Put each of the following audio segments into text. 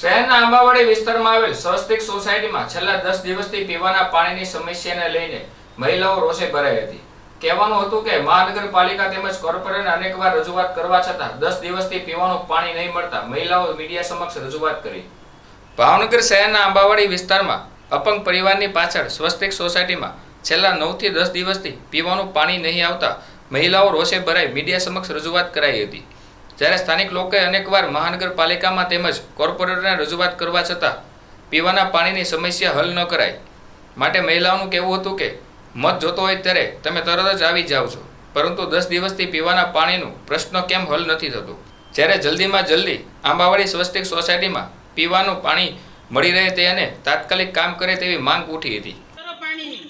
શહેરના આંબાવાડી વિસ્તારમાં આવેલ સ્વસ્તિક સોસાયટીમાં છેલ્લા દસ દિવસથી પીવાના પાણીની સમસ્યાને લઈને મહિલાઓ રોષે ભરાઈ હતી. કહેવાનું હતું કે મહાનગરપાલિકા તેમજ કોર્પોરેટરને અનેકવાર રજૂઆત કરવા છતાં દસ દિવસથી પીવાનું પાણી નહીં મળતા મહિલાઓ મીડિયા સમક્ષ રજૂઆત કરી. ભાવનગર શહેરના આંબાવાડી વિસ્તારમાં અપંગ પરિવારની પાછળ સ્વસ્તિક સોસાયટીમાં છેલ્લા નવથી દસ દિવસથી પીવાનું પાણી નહીં આવતા મહિલાઓ રોષે ભરાઈ મીડિયા સમક્ષ રજૂઆત કરાઈ હતી. જ્યારે સ્થાનિક લોકોએ અનેકવાર મહાનગરપાલિકામાં તેમજ કોર્પોરેટરને રજૂઆત કરવા છતાં પીવાના પાણીની સમસ્યા હલ ન કરાય માટે મહિલાઓનું કહેવું હતું કે મત જોતો હોય ત્યારે તમે તરત જ આવી જાઓ છો. પરંતુ દસ દિવસથી પીવાના પાણીનું પ્રશ્ન કેમ હલ નથી થતો? જ્યારે જલ્દીમાં જલ્દી આંબાવાડી સ્વસ્તિક સોસાયટીમાં પીવાનું પાણી મળી રહે તે અને તાત્કાલિક કામ કરે તેવી માંગ ઉઠી હતી. પાણીની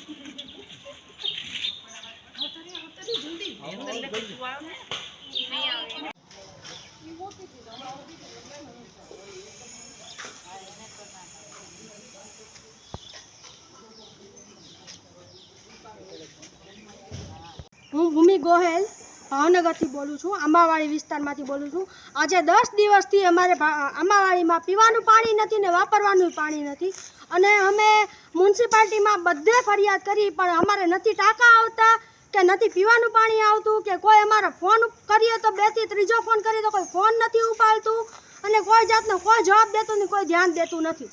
હું ભૂમિ ગોહેલ, ભાવનગરથી બોલું છું, આંબાવાડી વિસ્તારમાંથી બોલું છું. આજે દસ દિવસથી અમારે આંબાવાડીમાં પીવાનું પાણી નથી ને વાપરવાનું પાણી નથી. અને અમે મ્યુનિસિપાલિટીમાં બધે ફરિયાદ કરી, પણ અમારે નથી ટાંકા આવતા. કે નથી પીવાનું પાણી આવતું, કે કોઈ અમારો ફોન કરીએ તો બેથી ત્રીજો ફોન કરીએ તો કોઈ ફોન નથી ઉપાડતું અને કોઈ જાતનો કોઈ જવાબ દેતું નહીં, કોઈ ધ્યાન દેતું નથી.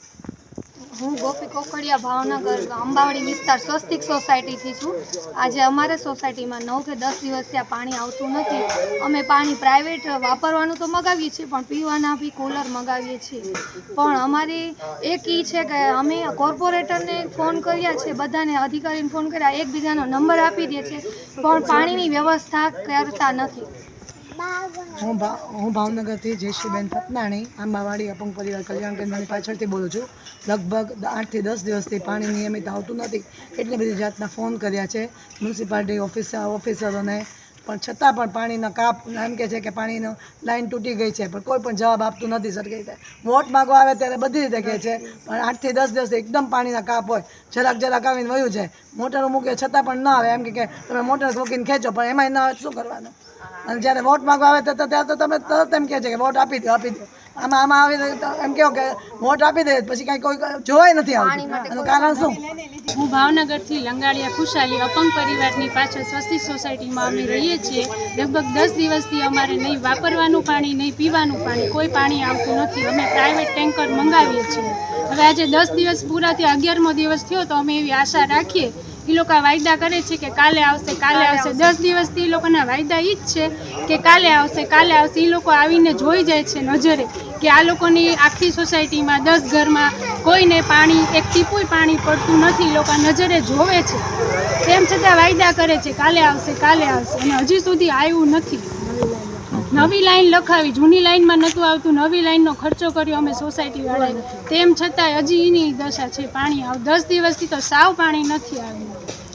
હું ગોપી કોકડિયા ભાવનગર, અંબાવડી વિસ્તાર, સ્વસ્તિક સોસાયટીથી છું. આજે અમારે સોસાયટીમાં નવથી દસ દિવસથી આ પાણી આવતું નથી. અમે પાણી પ્રાઇવેટ વાપરવાનું તો મગાવીએ છીએ, પણ પીવાના બી કુલર મગાવીએ છીએ. પણ અમારી એક ઈ છે કે અમે કોર્પોરેટરને ફોન કર્યા છે, બધાને અધિકારીને ફોન કર્યા, એકબીજાનો નંબર આપી દે છે, પણ પાણીની વ્યવસ્થા કરતા નથી. હું હું ભાવનગરથી જયશ્રીબેન ફતનાણી આંબાવાડી અપંગ પરિવાર કલ્યાણ કેન્દ્રની પાછળથી બોલું છું. લગભગ આઠથી દસ દિવસથી પાણી નિયમિત આવતું નથી. એટલી બધી જાતના ફોન કર્યા છે. મ્યુનિસિપાલિટી ઓફિસર ઓફિસરોને પણ છતાં પણ પાણીનો કાપ એમ કે છે કે પાણીનો લાઈન તૂટી ગઈ છે પણ કોઈ પણ જવાબ આપતું નથી સરખી રીતે વોટ માગવા આવે ત્યારે બધી રીતે કહે છે પણ આઠથી દસ દિવસ એકદમ પાણીના કાપ હોય જરાક જરાક આવીને વયું છે મોટર મૂકે છતાં પણ ન આવે એમ કે તમે મોટર મૂકીને ખેંચો પણ એમાંય ન આવે શું કરવાનું? અને જ્યારે વોટ માંગવા આવે તો ત્યારે તો તમે તરત એમ કહે છે કે વોટ આપી દો આપી દો. આમાં આમાં આવી એમ કહો કે વોટ આપી દે પછી કાંઈ કોઈ જોવાય નથી આવતું. એનું કારણ શું? હું ભાવનગરથી લંગાડિયા ખુશાલી અપંગ પરિવારની પાછળ સ્વસ્તિક સોસાયટીમાં અમે રહીએ છીએ. લગભગ દસ દિવસથી અમારે નહીં વાપરવાનું પાણી નહીં પીવાનું પાણી કોઈ પાણી આવતું નથી. અમે પ્રાઇવેટ ટેન્કર મંગાવીએ છીએ. હવે આજે દસ દિવસ પૂરા થયા અગિયારમો દિવસ થયો તો અમે એવી આશા રાખીએ. એ લોકો વાયદા કરે છે કે કાલે આવશે કાલે આવશે. દસ દિવસથી એ લોકોના વાયદા એ જ છે કે કાલે આવશે કાલે આવશે. એ લોકો આવીને જોઈ જાય છે નજરે કે આ લોકોની આખી સોસાયટીમાં દસ ઘરમાં કોઈને પાણી એક ટીપુય પાણી પડતું નથી, લોકો નજરે જોવે છે. તેમ છતાં વાયદા કરે છે, કાલે આવશે કાલે આવશે. અને હજી સુધી આવ્યું નથી. નવી લાઈન લખાવી, જૂની લાઈનમાં નહોતું આવતું, નવી લાઈનનો ખર્ચો કર્યો અમે સોસાયટીવાળાએ. તેમ છતાંય હજી એની દશા છે, પાણી આવ, દસ દિવસથી તો સાવ પાણી નથી આવ્યું.